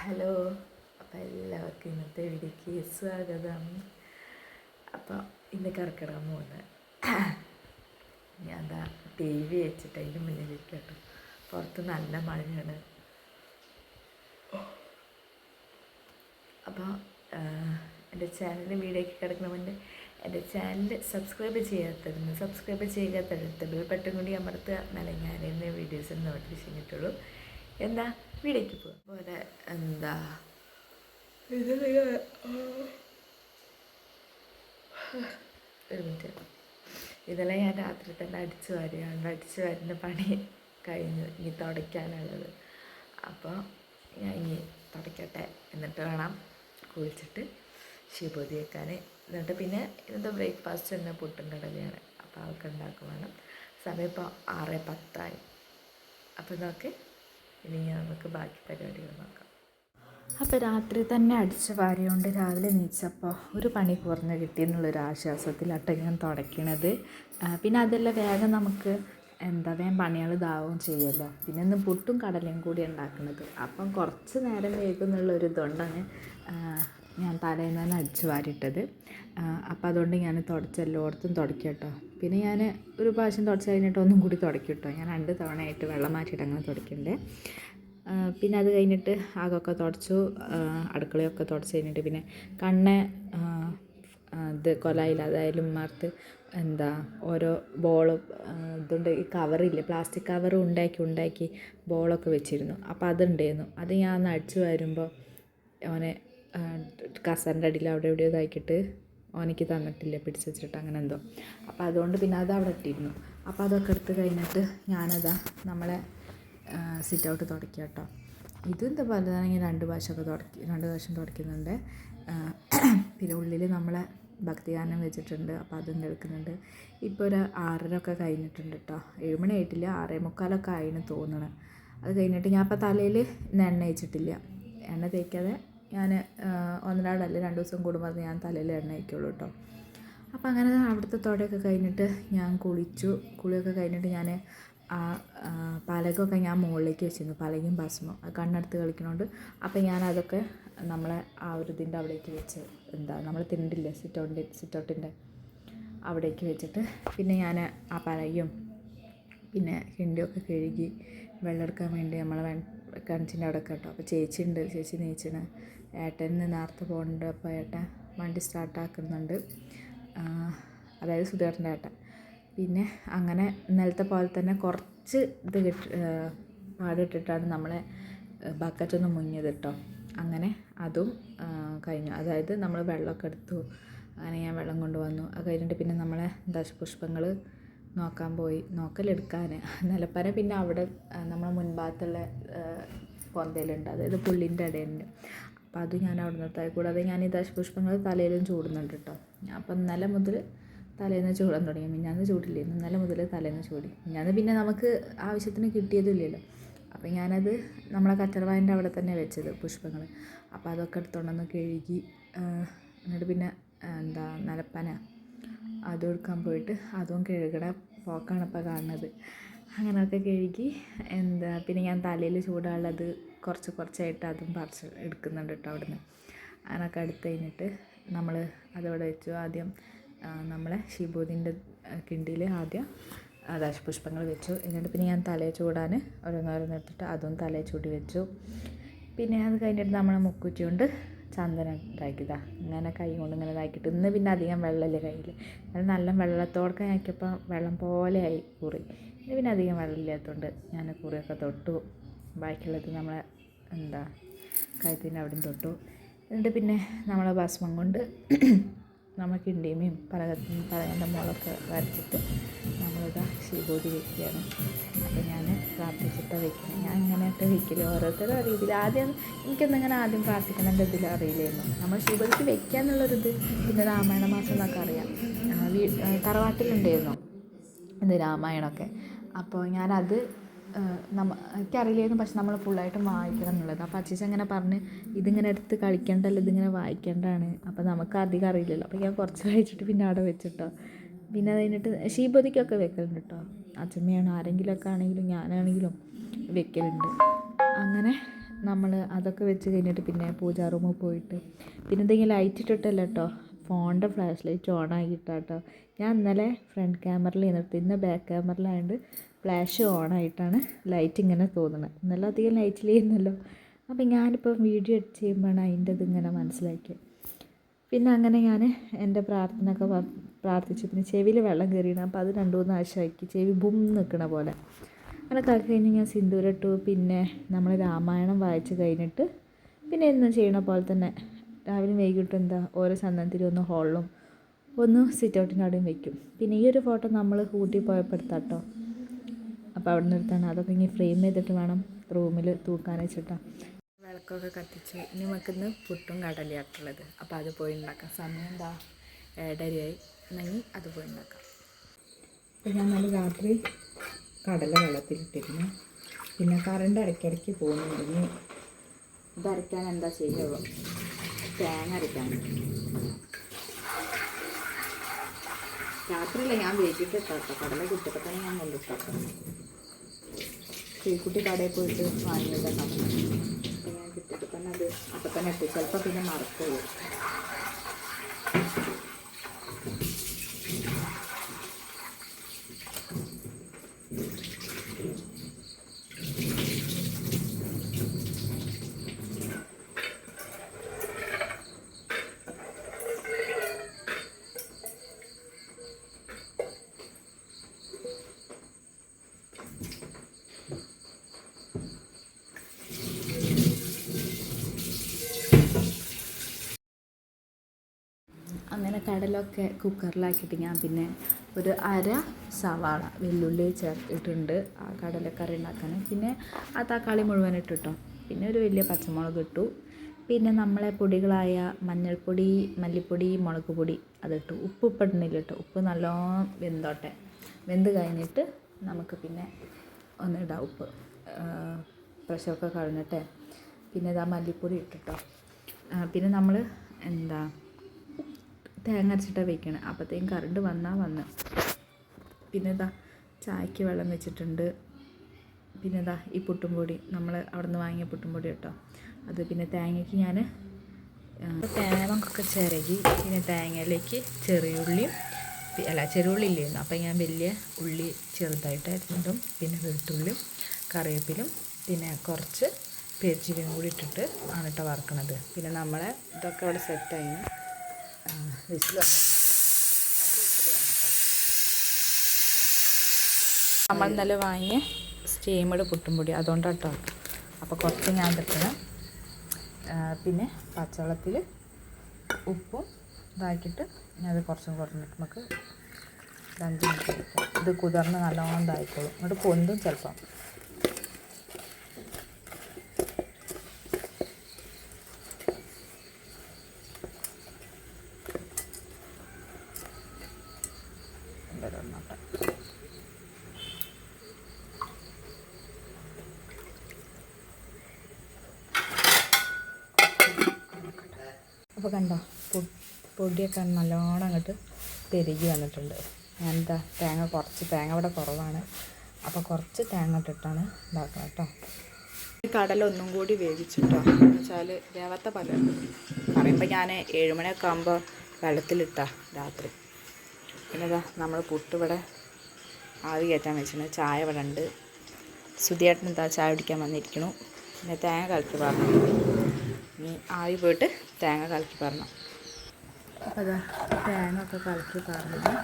Hello. അപ്പോൾ എല്ലാവർക്കും ഇന്നത്തെ വീഡിയോക്ക് സ്വാഗതം. അപ്പോൾ ഇന്ന് കറക്കിടാൻ പോകുന്നത് ഞാൻ എന്താ ടി വി വെച്ചിട്ട് അതിന്റെ മുന്നിലേക്ക് കേട്ടോ പുറത്ത് നല്ല മഴയാണ്. അപ്പോൾ എന്റെ ചാനൽ വീഡിയോക്ക് കിടക്കണ മുന്നേ എന്റെ ചാനൽ സബ്സ്ക്രൈബ് ചെയ്യാത്തരുന്നു സബ്സ്ക്രൈബ് ചെയ്യാത്തടുത്ത് ബെൽ ബട്ടൺ കൂടി അമർത്തുക എന്നാലേ ഞാൻ ഇന്ന് വീഡിയോസ് നോട്ടിഫിക്കേഷൻ കിട്ടുള്ളൂ. എന്താ? വീടേക്ക് പോകും പോലെ എന്താ? ഇത് ഒരു മിനിറ്റ്. ഇതെല്ലാം ഞാൻ രാത്രി തന്നെ അടിച്ചു വരികയാണ്. അടിച്ചു വരുന്ന പണി കഴിഞ്ഞു. ഇനി തുടയ്ക്കാനുള്ളത്. അപ്പോൾ ഞാൻ ഇനി തുടയ്ക്കട്ടെ. എന്നിട്ട് വേണം കുളിച്ചിട്ട് ശിവതി വെക്കാൻ എന്നിട്ട് പിന്നെ ഇന്നത്തെ ബ്രേക്ക്ഫാസ്റ്റ് തന്നെ പുട്ടും കടലയാണ്. അപ്പോൾ അവൾക്ക് ഉണ്ടാക്കും വേണം സമയം ഇപ്പോൾ ആറ് പത്തായി. അപ്പോൾ നോക്ക്. ഇനി നമുക്ക് ബാക്കി പരിപാടികൾ നോക്കാം. അപ്പോൾ രാത്രി തന്നെ അടിച്ച വാരിയോണ്ട് രാവിലെ നീച്ചപ്പോൾ ഒരു പണി കുറഞ്ഞ് കിട്ടിയെന്നുള്ളൊരു ആശ്വാസത്തിലാട്ടോ ഞാൻ തുടയ്ക്കണത് ആ, പിന്നെ അതെല്ലാം വേഗം നമുക്ക് എന്താ വേഗം പണികൾ ഇതാവും ചെയ്യല്ലോ. പിന്നെ ഇന്ന് പുട്ടും കടലയും കൂടി ഉണ്ടാക്കുന്നത് അപ്പം കുറച്ച് നേരം വേഗമെന്നുള്ളൊരു ഇതുകൊണ്ടാണ് ആ, ഞാൻ തലേന്ന് തന്നെ അടിച്ചു വാരിയിട്ടത്. അപ്പോൾ അതുകൊണ്ട് ഞാൻ തുടച്ചല്ലോ ഓർത്തും കേട്ടോ പിന്നെ ഞാൻ ഒരു പ്രാവശ്യം തുടച്ച് കഴിഞ്ഞിട്ട് ഒന്നും കൂടി തുടയ്ക്കും കേട്ടോ ഞാൻ രണ്ട് തവണയായിട്ട് വെള്ളം മാറ്റിയിട്ട് അങ്ങനെ തുടയ്ക്കണ്ടേ പിന്നെ അത് കഴിഞ്ഞിട്ട് ആകൊക്കെ തുടച്ചു അടുക്കളയൊക്കെ തുടച്ച് കഴിഞ്ഞിട്ട് പിന്നെ കണ്ണ ഇത് കൊലായിൽ അതായാലും മറത്ത് എന്താ ഓരോ ബോൾ ഇതുണ്ട്. ഈ കവറില്ലേ പ്ലാസ്റ്റിക് കവർ ഉണ്ടാക്കി ഉണ്ടാക്കി ബോളൊക്കെ വെച്ചിരുന്നു. അപ്പോൾ അതുണ്ടായിരുന്നു. അത് ഞാൻ അടിച്ചു വരുമ്പോൾ അവനെ കസറിന്റെ അടിയിൽ അവിടെ എവിടെയോ ഇതാക്കിയിട്ട് ഓനിക്ക് തന്നിട്ടില്ല പിടിച്ച് വെച്ചിട്ട് അങ്ങനെ എന്തോ. അപ്പോൾ അതുകൊണ്ട് പിന്നെ അത് അവിടെ ഇട്ടിരുന്നു. അപ്പോൾ അതൊക്കെ എടുത്ത് കഴിഞ്ഞിട്ട് ഞാനതാ നമ്മളെ സിറ്റ് ഔട്ട് തുടക്കുക കേട്ടോ. ഇതെന്താ പറയുകയാണെങ്കിൽ രണ്ട് പ്രാവശ്യമൊക്കെ തുടക്കി രണ്ട് പ്രാവശ്യം തുടയ്ക്കുന്നുണ്ട്. ആ, പിന്നെ ഉള്ളിൽ നമ്മളെ ഭക്തിഗാനം വെച്ചിട്ടുണ്ട് അപ്പോൾ അതും കേൾക്കുന്നുണ്ട് ഇപ്പോൾ ഒരു ആറര ഒക്കെ കഴിഞ്ഞിട്ടുണ്ട് കേട്ടോ. ഏഴുമണി ആയിട്ടില്ല ആറേ മുക്കാലൊക്കെ ആയിന്ന് തോന്നണം. അത് കഴിഞ്ഞിട്ട് ഞാൻ അപ്പോൾ തലയിൽ എണ്ണ വെച്ചിട്ടില്ല എണ്ണ തേക്കാതെ ഞാൻ ഒന്നരാടല്ല രണ്ട് ദിവസം കൂടുമ്പോൾ അത് ഞാൻ തലയിൽ എണ്ണ വയ്ക്കുള്ളൂ കേട്ടോ അപ്പോൾ അങ്ങനെ അവിടുത്തെ തോടയൊക്കെ കഴിഞ്ഞിട്ട് ഞാൻ കുളിച്ചു. കുളിയൊക്കെ കഴിഞ്ഞിട്ട് ഞാൻ ആ പലകൊക്കെ ഞാൻ മുകളിലേക്ക് വെച്ചിരുന്നു. പലകയും ഭസ്മം കണ്ണെടുത്ത് കളിക്കണോണ്ട്. അപ്പോൾ ഞാൻ അതൊക്കെ നമ്മളെ ആ ഒരു ഇതിന്റെ അവിടേക്ക് വെച്ച് എന്താ നമ്മൾ തിണ്ടില്ലേ സിറ്റൗട്ടിന്റെ സിറ്റൗട്ടിന്റെ അവിടേക്ക് വെച്ചിട്ട് പിന്നെ ഞാൻ ആ പലകയും പിന്നെ ഹിണ്ടിയൊക്കെ കഴുകി വെള്ളം എടുക്കാൻ വേണ്ടി നമ്മളെ കിണച്ചിന്റെ അവിടെ കേട്ടോ. അപ്പോൾ ചേച്ചി ഉണ്ട് ചേച്ചി നീച്ചണ്. ഏട്ടന് നേരത്തെ പോകുന്നുണ്ട് അപ്പോൾ ഏട്ടൻ വണ്ടി സ്റ്റാർട്ടാക്കുന്നുണ്ട് അതായത് സുധേട്ടന്റെ ഏട്ടൻ. പിന്നെ അങ്ങനെ ഇന്നലത്തെ പോലെ തന്നെ കുറച്ച് ഇത് കിട്ടി പാടിട്ടിട്ടാണ് നമ്മളെ ബക്കറ്റ് ഒന്ന് മുങ്ങിയത് കേട്ടോ. അങ്ങനെ അതും കഴിഞ്ഞു. അതായത് നമ്മൾ വെള്ളമൊക്കെ എടുത്തു. അങ്ങനെ ഞാൻ വെള്ളം കൊണ്ടുവന്നു. അത് കഴിഞ്ഞിട്ട് പിന്നെ നമ്മളെ ദശപുഷ്പങ്ങൾ നോക്കാൻ പോയി നോക്കലെടുക്കാൻ നിലപ്പന പിന്നെ അവിടെ നമ്മുടെ മുൻഭാഗത്തുള്ള പൊന്തയിലുണ്ട്. അതായത് പുള്ളിന്റെ ഇടയുണ്ട് അപ്പോൾ അത് ഞാൻ അവിടെ നിർത്തായി കൂടാതെ ഞാൻ ഈ ദശപുഷ്പങ്ങൾ തലയിലും ചൂടുന്നുണ്ട് കേട്ടോ അപ്പം ഇന്നലെ മുതൽ തലേന്ന് ചൂടാൻ തുടങ്ങി. മിഞ്ഞാന്ന് ചൂടില്ലേ ഇന്നലെ മുതൽ തലേന്ന് ചൂടി. മിഞ്ഞാന്ന് പിന്നെ നമുക്ക് ആവശ്യത്തിന് കിട്ടിയതുമില്ലല്ലോ അപ്പം ഞാനത് നമ്മളെ കച്ചറവായന്റെ അവിടെ തന്നെ വെച്ചത് പുഷ്പങ്ങൾ അപ്പോൾ അതൊക്കെ എടുത്തോണ്ടൊന്ന് കഴുകി എന്നിട്ട് പിന്നെ എന്താ നിലപ്പന അതും എടുക്കാൻ പോയിട്ട് അതും കഴുകണ പോക്കാണ് ഇപ്പോൾ കാണുന്നത്. അങ്ങനെയൊക്കെ കഴുകി എന്താ പിന്നെ ഞാൻ തലയിൽ ചൂടാനുള്ളത് കുറച്ച് കുറച്ചായിട്ട് അതും പറിച്ച് എടുക്കുന്നുണ്ട് കേട്ടോ അവിടുന്ന്. അങ്ങനെയൊക്കെ എടുത്ത് കഴിഞ്ഞിട്ട് നമ്മൾ അതവിടെ വെച്ചു. ആദ്യം നമ്മളെ ശിബോധിന്റെ കിണ്ടിയിൽ ആദ്യം ദശപുഷ്പങ്ങൾ വെച്ചു. എന്നിട്ട് പിന്നെ ഞാൻ തലയിൽ ചൂടാൻ ഓരോന്നോരോന്ന് എടുത്തിട്ട് അതും തലയിൽ ചൂടി വെച്ചു. പിന്നെ അത് കഴിഞ്ഞിട്ട് നമ്മളെ മുക്കുറ്റി കൊണ്ട് ചന്ദനം ഇതാക്കിയതാ ഇങ്ങനെ കൈ കൊണ്ട് ഇങ്ങനെ ഇതാക്കിയിട്ട് ഇന്ന് പിന്നെ അധികം വെള്ളമില്ല കയ്യിൽ അത് നല്ല വെള്ളത്തോടൊക്കെ ആക്കിയപ്പോൾ വെള്ളം പോലെയായി കുറി ഇന്ന് പിന്നെ അധികം വെള്ളമില്ലാത്തതുകൊണ്ട് ഞാൻ കുറിയൊക്കെ തൊട്ടു. ബാക്കിയുള്ളത് നമ്മളെ എന്താ കഴുത്തിന്റെ അവിടെയും തൊട്ടു. എന്നിട്ട് പിന്നെ നമ്മളെ ഭസ്മം കൊണ്ട് നമ്മൾ കിണ്ടിയമയും പലകത്തും പലകന്റെ മുളൊക്കെ വരച്ചിട്ട് നമ്മളിതാ ശിവോതി വെക്കുകയാണ്. അപ്പോൾ ഞാൻ പ്രാർത്ഥിച്ചിട്ട് വെക്കണം ഞാൻ ഇങ്ങനെയൊക്കെ വയ്ക്കില്ല ഓരോരുത്തരും അറിയില്ല ആദ്യം എനിക്കൊന്നും ആദ്യം പ്രാർത്ഥിക്കണതിന്റെ ഇതിൽ അറിയില്ലായിരുന്നു. നമ്മൾ ശിവതിക്ക് വെക്കുക എന്നുള്ളൊരിത് പിന്നെ രാമായണ മാസം എന്നൊക്കെ അറിയാം. വീ- തറവാട്ടിലുണ്ടായിരുന്നു. ഇത് രാമായണമൊക്കെ. അപ്പോൾ ഞാനത് നമ്മ എനിക്കറിയില്ലായിരുന്നു. പക്ഷെ നമ്മൾ ഫുള്ളായിട്ട് വായിക്കണം എന്നുള്ളത്. അപ്പോൾ അച്ഛൻ അങ്ങനെ പറഞ്ഞ് ഇതിങ്ങനെ എടുത്ത് കളിക്കേണ്ടല്ലോ ഇതിങ്ങനെ വായിക്കേണ്ടതാണ് അപ്പോൾ നമുക്ക് അധികം അറിയില്ലല്ലോ. അപ്പോൾ ഞാൻ കുറച്ച് വായിച്ചിട്ട് പിന്നെ അവിടെ വെച്ചിട്ടോ. പിന്നെ അത് കഴിഞ്ഞിട്ട് ശീപതിക്കൊക്കെ വെക്കലുണ്ട് കേട്ടോ അച്ഛമ്മയാണ് ആരെങ്കിലുമൊക്കെ ആണെങ്കിലും ഞാനാണെങ്കിലും വെക്കലുണ്ട്. അങ്ങനെ നമ്മൾ അതൊക്കെ വെച്ച് കഴിഞ്ഞിട്ട് പിന്നെ പൂജാ റൂമിൽ പോയിട്ട് പിന്നെ എന്തെങ്കിലും ലൈറ്റ് ഇട്ടിട്ടല്ല കേട്ടോ ഫോണിന്റെ ഫ്ലാഷ് ലൈറ്റ് ഓൺ ആക്കിയിട്ടാട്ടോ. ഞാൻ ഇന്നലെ ഫ്രണ്ട് ക്യാമറയിൽ നിന്നിട്ട് ഇന്ന് ബാക്ക് ക്യാമറയിലായതുകൊണ്ട് ഫ്ലാഷ് ഓൺ ആയിട്ടാണ് ലൈറ്റ് ഇങ്ങനെ തോന്നുന്നത് ഇന്നലെ അധികം ലൈറ്റിൽ ചെയ്യുന്നല്ലോ അപ്പം ഞാനിപ്പോൾ വീഡിയോ എഡിറ്റ് ചെയ്യുമ്പോഴാണ് അതിന്റെ ഇതിങ്ങനെ മനസ്സിലാക്കിയത് പിന്നെ അങ്ങനെ ഞാൻ എന്റെ പ്രാർത്ഥന ഒക്കെ പ- പ്രാർത്ഥിച്ചു. പിന്നെ ചെവിയിൽ വെള്ളം കയറിയിരുന്നു അപ്പോൾ അത് രണ്ടു മൂന്ന് ആഴ്ചയാക്കി ചെവി ബും നിൽക്കണ പോലെ. അങ്ങനെ കാക്കി കഴിഞ്ഞ് ഞാൻ സിന്ദൂരിട്ടു. പിന്നെ നമ്മൾ രാമായണം വായിച്ച് കഴിഞ്ഞിട്ട് പിന്നെ എന്നും ചെയ്യണ പോലെ തന്നെ രാവിലെ വൈകിട്ട് എന്താ ഓരോ സന്നദ്ധത്തിൽ ഒന്ന് ഹോളിലും ഒന്ന് സിറ്റ് ഔട്ടിന്റെ അവിടെയും വെക്കും. പിന്നെ ഈ ഒരു ഫോട്ടോ നമ്മൾ ഊട്ടി പോയപ്പോൾ എടുത്താട്ടോ. അപ്പോൾ അവിടെ നിന്ന് അതൊക്കെ ഇനി ഫ്രെയിം ചെയ്തിട്ട് വേണം റൂമിൽ തൂക്കാൻ വെച്ചിട്ടാണ് വിളക്കൊക്കെ കത്തിച്ച്. ഇനി നമുക്കിന്ന് പുട്ടും കടലയാട്ടുള്ളത് അപ്പോൾ അത് പോയി ഉണ്ടാക്കാം. സമയം എന്താ? ഏഴരയായി എന്നെങ്കിൽ അത് ഉണ്ടാക്കാം. അപ്പോൾ ഞാൻ നല്ല രാത്രി കടല വെള്ളത്തിലിട്ടിരുന്നു. പിന്നെ കറണ്ട് ഇടയ്ക്കിടയ്ക്ക് പോകുന്നുണ്ടെങ്കിൽ ഇത് അരയ്ക്കാൻ എന്താ ചെയ്യുള്ളൂ തേങ്ങ അരയ്ക്കാൻ രാത്രിയില്ല ഞാൻ വേവിച്ചിട്ട് ഇട്ടാട്ടോ കടല കിട്ടിയപ്പോൾ തന്നെ ഞാൻ കൊണ്ടിട്ടാട്ടോ ശ്രീക്കുട്ടി കടയിൽ പോയിട്ട് വാങ്ങിയതാണ് അപ്പം ഞാൻ കിട്ടിയപ്പോൾ തന്നെ അത് അപ്പം തന്നെ ഇട്ടു. ചിലപ്പോൾ പിന്നെ മറക്കുള്ളൂ അങ്ങനെ കടലൊക്കെ കുക്കറിലാക്കിയിട്ട് ഞാൻ പിന്നെ ഒരു അര സവാള വെല്ലുള്ളി ചേർത്തിട്ടുണ്ട് ആ കടലക്കറി ഉണ്ടാക്കാൻ. പിന്നെ ആ തക്കാളി മുഴുവൻ ഇട്ടിട്ടോ. പിന്നെ ഒരു വലിയ പച്ചമുളക് ഇട്ടു. പിന്നെ നമ്മളെ പൊടികളായ മഞ്ഞൾപ്പൊടി മല്ലിപ്പൊടി മുളക് പൊടി അതിട്ടു ഉപ്പ് ഇപ്പിടുന്നില്ല കേട്ടോ. ഉപ്പ് നല്ലോണം വെന്തോട്ടെ. വെന്ത് കഴിഞ്ഞിട്ട് നമുക്ക് പിന്നെ ഒന്നിടാം ഉപ്പ്. പ്രഷറൊക്കെ കളഞ്ഞിട്ടെ. പിന്നെ ഇതാ മല്ലിപ്പൊടി ഇട്ടിട്ടോ. പിന്നെ നമ്മൾ എന്താ തേങ്ങ അരച്ചിട്ടാണ് വെക്കണത് അപ്പോഴത്തേക്കും കറണ്ട് വന്നാൽ വന്ന്. പിന്നെ ഇതാ ചായക്ക് വെള്ളം വെച്ചിട്ടുണ്ട്. പിന്നെ ഇതാ ഈ പുട്ടും പൊടി. നമ്മൾ അവിടെ നിന്ന് വാങ്ങിയ പുട്ടും പൊടി കേട്ടോ. അത് പിന്നെ തേങ്ങയ്ക്ക് ഞാൻ തേങ്ങക്കൊക്കെ ചിരകി പിന്നെ തേങ്ങയിലേക്ക് ചെറിയുള്ളിയും അല്ല ചെറിയുള്ളി ഇല്ലായിരുന്നു അപ്പം ഞാൻ വലിയ ഉള്ളി ചെറുതായിട്ട് അരിഞ്ഞിട്ടും പിന്നെ വെളുത്തുള്ളിയും കറിവേപ്പിലും പിന്നെ കുറച്ച് പെരിച്ചിലും കൂടി ഇട്ടിട്ട് ആണ് കേട്ടോ വറക്കണത്. പിന്നെ നമ്മളെ ഇതൊക്കെ അവിടെ സെറ്റായി നമ്മൾ ഇന്നലെ വാങ്ങിയ സ്റ്റീമഡ് പുട്ടുംപൊടി അതുകൊണ്ടാണ് കേട്ടോ അപ്പോൾ കുറച്ച് ഞാൻ എടുക്കണം പിന്നെ പച്ചവെള്ളത്തിൽ ഉപ്പും ഇതാക്കിയിട്ട് ഞാൻ അത് കുറച്ചും കുറഞ്ഞിട്ട് നമുക്ക് അഞ്ച് മിനിറ്റ് ഇത് കുതിർന്ന് നല്ലോണം ഇതായിക്കോളും. എന്നിട്ട് പൊന്തും ചിലപ്പം എന്തായാലും നോട്ടെ അപ്പോൾ കണ്ടോ പൊടിയൊക്കെ നല്ലോണം അങ്ങോട്ട് പെരുകി വന്നിട്ടുണ്ട്. ഞാനെന്താ തേങ്ങ കുറച്ച് തേങ്ങ ഇവിടെ കുറവാണ്. അപ്പോൾ കുറച്ച് തേങ്ങ ഇട്ടിട്ടാണ് ഇതാക്കുക കേട്ടോ കടല ഒന്നും കൂടി വേവിച്ചിട്ടോ? എന്ന് വെച്ചാൽ വേവാത്ത പല പറയുമ്പോൾ ഞാൻ ഏഴുമണിയൊക്കെ ആകുമ്പോൾ വെള്ളത്തിലിട്ടാ രാത്രി. പിന്നെ ഇതാ നമ്മൾ പുട്ടിവിടെ ആവി കയറ്റാൻ വെച്ചിട്ടുണ്ട്. ചായ ഇവിടെ ഉണ്ട്. സുധിയേട്ടൻ എന്താ ചായ കുടിക്കാൻ വന്നിരിക്കണു പിന്നെ തേങ്ങ കലക്കി പറഞ്ഞു ഇനി ആവി പോയിട്ട് തേങ്ങ കലക്കി പറഞ്ഞു അപ്പോൾ അതാ തേങ്ങ ഒക്കെ കലക്കി പറഞ്ഞു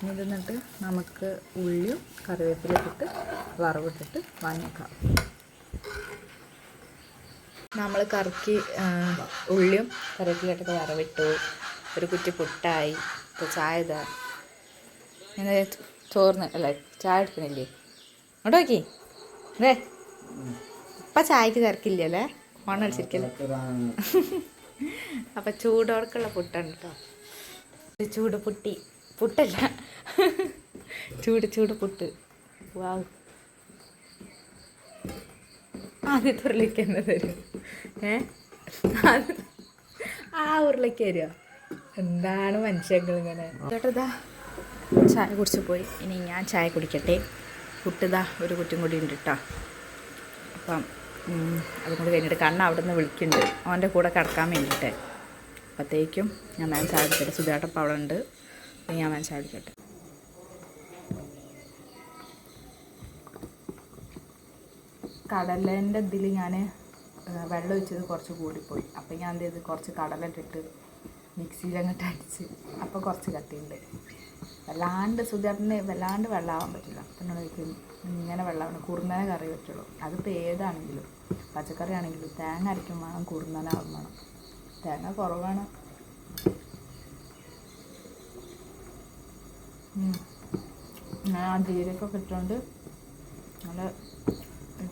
ഇനി ഇത് നമുക്ക് ഉള്ളിയും കറിവേപ്പില ഇട്ടിട്ട് വറവിട്ടിട്ട് വാങ്ങിക്കാം നമ്മൾ കറക്കി ഉള്ളിയും കറിവേപ്പിലിട്ടൊക്കെ വറവിട്ടു. ഒരു കുറ്റി പുട്ടായി. ഇപ്പോൾ ചായ ഇതാ. ചോറിന് അല്ല ചായ എടുക്കണില്ലേ? അങ്ങോട്ട് നോക്കി. അതെ ഇപ്പം ചായക്ക് തിരക്കില്ലല്ലേ? ഓണം അപ്പൊ അപ്പം ചൂടോർക്കുള്ള പുട്ടാണ് കേട്ടോ ചൂട് പുട്ടി. പുട്ടല്ല. ചൂട് ചൂട് പുട്ട്. വാവ്. ആദ്യത്തെ ഉരുളിക്ക് തന്നെ തരും? ഏ? ആ ഉരുളയ്ക്ക് തരുമോ എന്താണ് മനുഷ്യങ്ങൾ ഇങ്ങനെ? ചേട്ടതാ ചായ കുടിച്ച് പോയി. ഇനി ഞാൻ ചായ കുടിക്കട്ടെ. പുട്ടിതാ ഒരു കുറ്റും കൂടി ഉണ്ട് കേട്ടോ അപ്പം അതും കൂടി കഴിഞ്ഞിട്ട് കണ്ണ അവിടെ നിന്ന് വിളിക്കുന്നുണ്ട്. അവന്റെ കൂടെ കിടക്കാൻ വേണ്ടിയിട്ട്. അപ്പോഴത്തേക്കും ഞാൻ മാം ചാടിക്കട്ടെ സുധാട്ടപ്പം അവിടെ ഉണ്ട് ഞാൻ മാം ചാടിക്കട്ടെ കടലേന്റെ ഇതിൽ ഞാൻ വെള്ളം ഒഴിച്ചത് കുറച്ച് കൂടിപ്പോയി. അപ്പോൾ ഞാൻ എന്ത് ചെയ്ത്? കുറച്ച് കടല ഇട്ടിട്ട് മിക്സിയിൽ അങ്ങോട്ട് അടിച്ച്. അപ്പോൾ കുറച്ച് കട്ടിയുണ്ട്. വല്ലാണ്ട് സുധാറിന് വല്ലാണ്ട് വെള്ളമാവാൻ പറ്റില്ല. പിന്നെ എന്നോട് ഇങ്ങനെ വെള്ളമാണ് കുറുന്നനെ കറി പറ്റുള്ളൂ അതിപ്പോൾ ഏതാണെങ്കിലും പച്ചക്കറി ആണെങ്കിലും തേങ്ങ അരയ്ക്കും വേണം കുറുന്നനാവും വേണം. തേങ്ങ കുറവാണ്. ആ ജീരൊക്കെ ഇട്ടുകൊണ്ട് നല്ല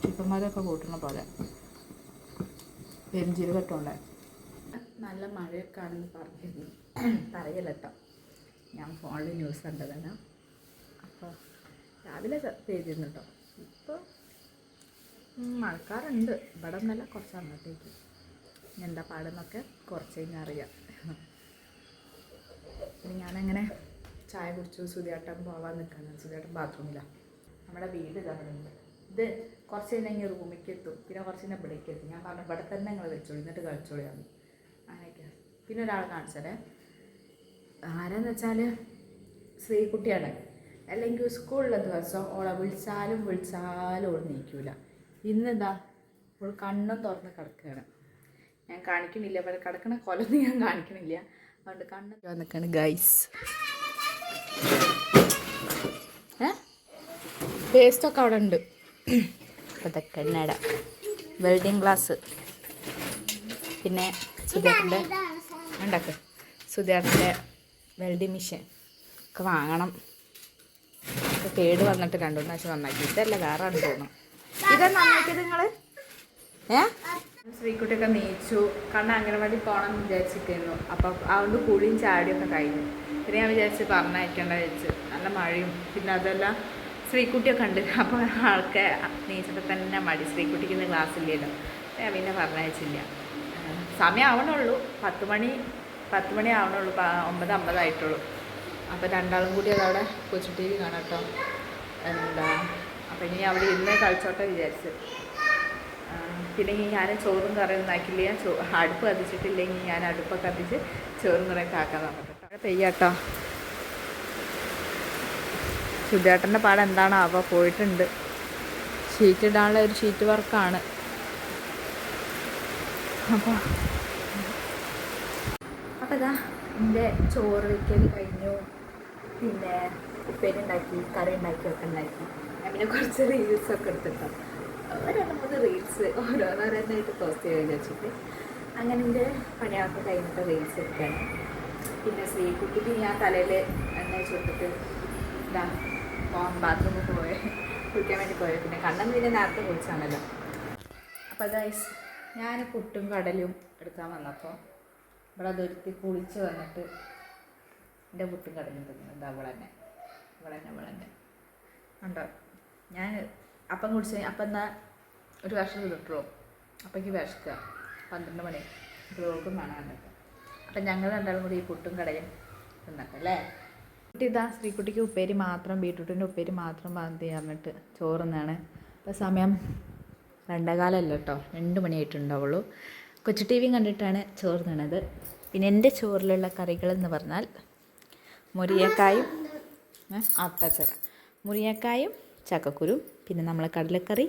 ചിക്കൻ കറിയൊക്കെ കൂട്ടുന്ന പോലെ. പെരുംജീരകം ഇട്ടുകൊണ്ട് നല്ല മഴയൊക്കെ ആണെന്ന് പറഞ്ഞിരുന്നു. പറയല്ല ഞാൻ ഫോണിൽ ന്യൂസ് കണ്ടതാണ്. അപ്പോൾ രാവിലെ പേജിരുന്നു കേട്ടോ ഇപ്പോൾ മഴക്കാറുണ്ട് ഇവിടെ നല്ല കുറച്ച് അങ്ങോട്ടേക്ക്. എന്താ പാടെന്നൊക്കെ കുറച്ച് കഴിഞ്ഞാൽ അറിയാം. പിന്നെ ഞാനങ്ങനെ ചായ കുടിച്ചു സുധിയാട്ടം പോവാൻ നിൽക്കണം സുധിയാട്ടം ബാത്റൂമിലാണ് നമ്മുടെ വീട് ഇതാണ് ഇത് കുറച്ച് കഴിഞ്ഞാൽ ഇങ്ങനെ റൂമിലേക്ക് എത്തും പിന്നെ കുറച്ച് കഴിഞ്ഞാൽ ഇവിടേക്ക് എത്തും ഞാൻ പറഞ്ഞു ഇവിടെ തന്നെ നിങ്ങൾ വെച്ചോളൂ. എന്നിട്ട് കളിച്ചോളിയാണ് അങ്ങനെയൊക്കെയാണ് പിന്നെ ഒരാൾ കാണിച്ചതേ ആരാന്ന് വെച്ചാൽ ശ്രീകുട്ടിയാണ് അല്ലെങ്കിൽ സ്കൂളിലെ ദിവസം ഓളെ വിളിച്ചാലും വിളിച്ചാലും ഓൾ നീക്കൂല. ഇന്നെന്താ? ഓൾ കണ്ണും തുറന്ന് കിടക്കുകയാണ് ഞാൻ കാണിക്കണില്ല പക്ഷെ കിടക്കണ കൊലൊന്നും ഞാൻ കാണിക്കണില്ല. അതുകൊണ്ട് കണ്ണ് നിൽക്കുകയാണ് ഗൈസ് പേസ്റ്റൊക്കെ അവിടെ ഉണ്ട്. അതൊക്കെ എണ്ണട വെൽഡിങ് ഗ്ലാസ് പിന്നെ സുധേട്ടന്റെ ഉണ്ടാക്കുക സുധേട്ടന്റെ വെൽഡിങ് മെഷീൻ. ഒക്കെ വാങ്ങണം. കേട് വന്നിട്ട് രണ്ടു മൂന്ന് പ്രാവശ്യം നന്നാക്കി. ഇതല്ല വേറെ തോന്നുന്നു. ഇതാ നന്നാക്കിയത് നിങ്ങൾ ഏ? ശ്രീക്കുട്ടിയൊക്കെ നീച്ചു. കണ്ണ അംഗനവാടി പോകണം എന്ന് വിചാരിച്ചിരിക്കുന്നു അപ്പം അതുകൊണ്ട് കുളിയും ചാടിയൊക്കെ കഴിഞ്ഞു. പിന്നെ ഞാൻ വിചാരിച്ച് പറഞ്ഞയക്കേണ്ട വെച്ച് നല്ല മഴയും. പിന്നെ അതെല്ലാം ശ്രീക്കുട്ടിയൊക്കെ ഉണ്ട്. അപ്പോൾ ആൾക്ക് നീച്ചപ്പോൾ തന്നെ മടി. ശ്രീക്കുട്ടിക്ക് ഇന്ന് ക്ലാസ് ഇല്ലല്ലോ ഞാൻ പിന്നെ പറഞ്ഞയച്ചില്ല. സമയം ആവണുള്ളൂ പത്ത് മണി പത്ത് മണി ആവണുള്ളൂ ഒമ്പത് അമ്പതായിട്ടുള്ളൂ അപ്പോൾ രണ്ടാളും കൂടി അതവിടെ കൊച്ചു ടി വി കാണാം കേട്ടോ. എന്താ അപ്പം ഇനി അവിടെ ഇരുന്ന് കളിച്ചോട്ടെ വിചാരിച്ച്. പിന്നെ ഇനി ഞാൻ ചോറും കറിയും ഉണ്ടാക്കില്ല ഞാൻ ചോ അടുപ്പ് കത്തിച്ചിട്ടില്ലെങ്കിൽ ഞാൻ അടുപ്പൊക്കെ കത്തിച്ച് ചോറും കറിയൊക്കെ ആക്കാൻ നോക്കട്ടെ പെയ്യാട്ടോ സുധേട്ടന്റെ പാടം എന്താണോ അവ പോയിട്ടുണ്ട്. ഷീറ്റ് ഇടാനുള്ള ഒരു ഷീറ്റ് വർക്കാണ്. അപ്പോൾ അപ്പോൾ ഇതാ എന്റെ ചോറ് വയ്ക്കൽ കഴിഞ്ഞു. പിന്നെ ഉപ്പേരി ഉണ്ടാക്കി കറി ഉണ്ടാക്കി ഒക്കെ ഉണ്ടാക്കി. ഞാൻ പിന്നെ കുറച്ച് റീൽസൊക്കെ എടുത്തിട്ടോ. രണ്ട് മൂന്ന് റീൽസ് ഓരോന്നോരോന്നായിട്ട് പോസ്റ്റ് ചെയ്യാൻ വെച്ചിട്ട് അങ്ങനെ എന്റെ പണിയാക്കി കഴിഞ്ഞിട്ട് റീൽസ് എടുക്കാണ്. പിന്നെ ശ്രീകുട്ടിക്ക് ഞാൻ തലയിൽ എന്നെ ചുട്ടിട്ട് ഇതാ ബാത്റൂമിൽ പോയെ കുളിക്കാൻ വേണ്ടി പോയത് പിന്നെ കണ്ണം പിന്നെ നേരത്തെ കുളിച്ചാണല്ലോ. അപ്പോൾ അതായത് ഞാൻ പുട്ടും കടലും എടുക്കാൻ വന്നപ്പോൾ ഇവിടെ അതൊരുത്തി കുളിച്ച് വന്നിട്ട് എന്റെ മുട്ടും കടഞ്ഞു എന്താ തന്നെ. അവൾ തന്നെ അവൾ തന്നെ. ഉണ്ടോ ഞാൻ അപ്പം കുടിച്ച് അപ്പം എന്നാ ഒരു വർഷം തിന്നിട്ടുള്ളൂ അപ്പേക്ക് വിശക്കുക. പന്ത്രണ്ട് മണി. വേണം കണ്ടിട്ട് അപ്പം ഞങ്ങൾ രണ്ടാളും കൂടി ഈ പുട്ടും കടയും തിന്നട്ടെ അല്ലേ? കുട്ടി ഇതാ സ്ത്രീക്കുട്ടിക്ക് ഉപ്പേരി മാത്രം ബീട്രൂട്ടിന്റെ ഉപ്പേരി മാത്രം മതി പറഞ്ഞിട്ട് ചോറുന്നാണ്. അപ്പോൾ സമയം രണ്ടേകാലമല്ല കേട്ടോ. രണ്ട് മണിയായിട്ടുണ്ടാവുള്ളൂ. കൊച്ചു ടി വിയും കണ്ടിട്ടാണ് ചോറ് തിന്നണത് പിന്നെ എന്റെ ചോറിലുള്ള കറികൾ എന്ന് പറഞ്ഞാൽ മുരിയക്കായും അത്തച്ചര മുരിയക്കായും ചക്കക്കുരും പിന്നെ നമ്മളെ കടലക്കറി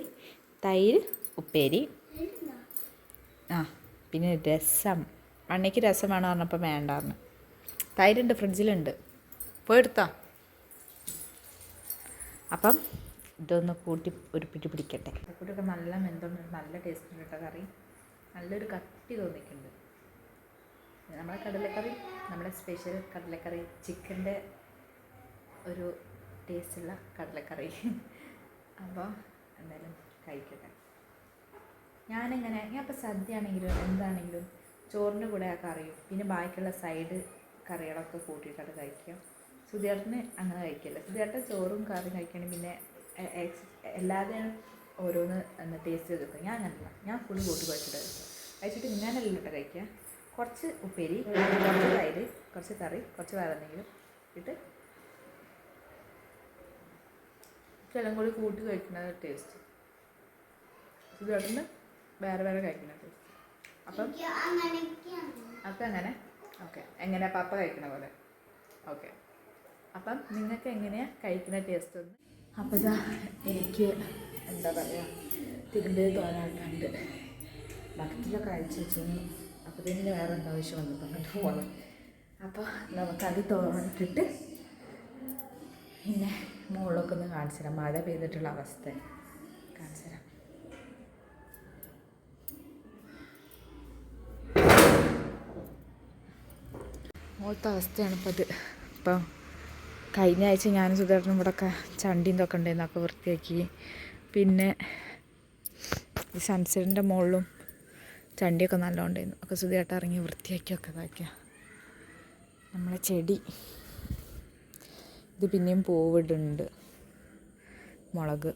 തൈര് ഉപ്പേരി. ആ പിന്നെ രസം. അണ്ണയ്ക്ക് രസം വേണം പറഞ്ഞപ്പോൾ വേണ്ടായിരുന്നു തൈരുണ്ട് ഫ്രിഡ്ജിലുണ്ട്. പോയെടുത്തോ അപ്പം ഇതൊന്ന് കൂട്ടി ഒരു പിടി പിടിക്കട്ടെ കൂട്ടിയൊക്കെ നല്ല മെന്തുണ്ട് നല്ല ടേസ്റ്റ് ഉണ്ട് കേട്ടോ കറി. നല്ലൊരു കട്ടി തോന്നിക്കുന്നുണ്ട് നമ്മുടെ കടലക്കറി നമ്മുടെ സ്പെഷ്യൽ കടലക്കറി ചിക്കന്റെ ഒരു ടേസ്റ്റുള്ള കടലക്കറി. അപ്പോൾ എന്തായാലും കഴിക്കട്ടെ. ഞാനിങ്ങനെ ഞാൻ ഇപ്പോൾ സദ്യ ആണെങ്കിലും എന്താണെങ്കിലും ചോറിന്റെ കൂടെ ആ കറിയും പിന്നെ ബാക്കിയുള്ള സൈഡ് കറികളൊക്കെ കൂട്ടിയിട്ടാണ് കഴിക്കുക. സുധിയേട്ടന് അങ്ങനെ കഴിക്കില്ല. സുധിയേട്ടൻ ചോറും കറിയും കഴിക്കണമെങ്കിൽ പിന്നെ എല്ലാവരും ഓരോന്ന് എന്താ ടേസ്റ്റ് ചെയ്ത് വെക്കും. ഞാൻ അങ്ങനല്ല. ഞാൻ ഫുൾ കൂട്ടി കഴിച്ചിട്ട് കഴിച്ചിട്ട് ഇങ്ങനെയല്ല കേട്ടോ കഴിക്കുക. കുറച്ച് ഉപ്പേരി കുറച്ച് തൈര് കുറച്ച് കറി കുറച്ച് വേറെ എന്തെങ്കിലും ഇട്ട് എല്ലാം കൂടി കൂട്ടി കഴിക്കുന്നത് ടേസ്റ്റ് സുധിയേട്ടന് വേറെ വേറെ കഴിക്കുന്ന ടേസ്റ്റ് അപ്പം അപ്പം അങ്ങനെ? ഓക്കെ എങ്ങനെ പപ്പ കഴിക്കണ പോലെ? ഓക്കെ അപ്പം നിങ്ങൾക്ക് എങ്ങനെയാണ് കഴിക്കുന്ന ടേസ്റ്റ് ഒന്ന്? അപ്പോൾ ഇതാ എനിക്ക് എന്താ പറയുക തിരുമ്പേ തോന്നാട്ടുണ്ട് ബക്കറ്റിലൊക്കെ അഴിച്ച് വെച്ചു അപ്പോൾ ഇതിന് വേറെ എന്താ ആവശ്യം വന്നു പറഞ്ഞിട്ട് പോകണം അപ്പോൾ നമുക്കത് തോന്നിട്ടിട്ട് പിന്നെ മുകളിലൊക്കെ ഒന്ന് കാണിച്ചു തരാം. മഴ പെയ്തിട്ടുള്ള അവസ്ഥ. കാണിച്ചു തരാം. മുകളിലത്തെ അവസ്ഥയാണ് ഇപ്പോൾ അത്. ഇപ്പം കഴിഞ്ഞ ആഴ്ച ഞാൻ ഇവിടെ ഇവിടെയൊക്കെ ചണ്ടിയും ഇതൊക്കെ ഉണ്ടായിരുന്നു. ഒക്കെ വൃത്തിയാക്കി. പിന്നെ ഈ സൺസെറ്റിന്റെ മുകളിലും ചണ്ടിയൊക്കെ നല്ലോണ്ടായിരുന്നു ഒക്കെ സുതിയായിട്ട് ഇറങ്ങി വൃത്തിയാക്കിയൊക്കെ ഇതാക്കിയ നമ്മളെ ചെടി. ഇത് പിന്നെയും പൂവിടുന്നുണ്ട്. മുളക്.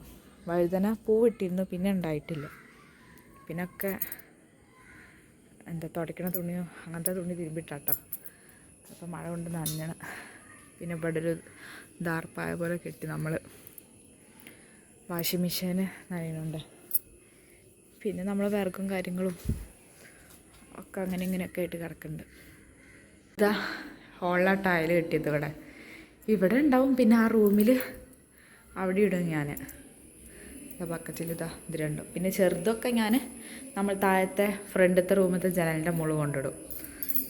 വഴുതന പൂവിട്ടിരുന്നു പിന്നെ ഉണ്ടായിട്ടില്ല. പിന്നൊക്കെ എന്താ തുടയ്ക്കണ തുണിയോ അങ്ങനത്തെ തുണി തിരുമ്പിട്ടാട്ടോ. അപ്പോൾ മഴ കൊണ്ട് നനഞ്ഞണം പിന്നെ ഇവിടെ ഒരു ദാർപ്പായ പോലെ കെട്ടി നമ്മൾ വാഷിംഗ് മെഷീന് നനയുന്നുണ്ട്. പിന്നെ നമ്മൾ വിറകും കാര്യങ്ങളും ഒക്കെ അങ്ങനെ ഇങ്ങനെയൊക്കെ ആയിട്ട് കിടക്കുന്നുണ്ട്. ഇതാ ഹോളിലാ ടയൽ കിട്ടിയത് ഇവിടെ. ഇവിടെ ഉണ്ടാവും പിന്നെ ആ റൂമിൽ അവിടെ ഇടും ഞാൻ ബക്കറ്റിൽ ഇതാ ഇത് രണ്ടും. പിന്നെ ചെറുതൊക്കെ ഞാൻ നമ്മൾ താഴത്തെ ഫ്രണ്ടത്തെ റൂമത്തെ ജനലിന്റെ മുകളിൽ കൊണ്ടിടും.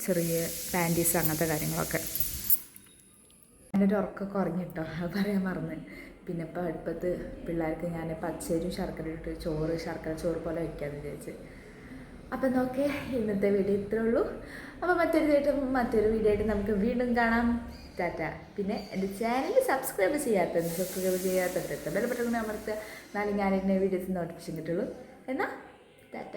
ചെറിയ പാന്റീസ് അങ്ങനത്തെ കാര്യങ്ങളൊക്കെ. എന്റെ ഒരു ഉറക്കമൊക്കെ ഉറങ്ങിട്ടോ? അത് പറയാൻ മറന്ന്. പിന്നെ ഇപ്പോൾ അടുപ്പത്ത് പിള്ളേർക്ക് ഞാൻ പച്ചരിയും ശർക്കര ഇട്ട് ചോറ് ശർക്കര ചോറ് പോലെ വയ്ക്കാമെന്ന് വിചാരിച്ച്. അപ്പം നോക്കേ ഇന്നത്തെ വീഡിയോ ഇത്രേ ഉള്ളൂ. അപ്പോൾ മറ്റൊരു ദിവസം മറ്റൊരു വീഡിയോ ആയിട്ട് നമുക്ക് വീണ്ടും കാണാം. ടാറ്റ. പിന്നെ എന്റെ ചാനൽ സബ്സ്ക്രൈബ് ചെയ്യാത്ത സബ്സ്ക്രൈബ് ചെയ്യാത്ത ബെൽ ബട്ടൺ അമർത്തുക. എന്നാലും ഞാൻ എന്റെ വീഡിയോസ് നോട്ടിഫിക്കേഷൻ കിട്ടുള്ളൂ. എന്നാൽ ടാറ്റ.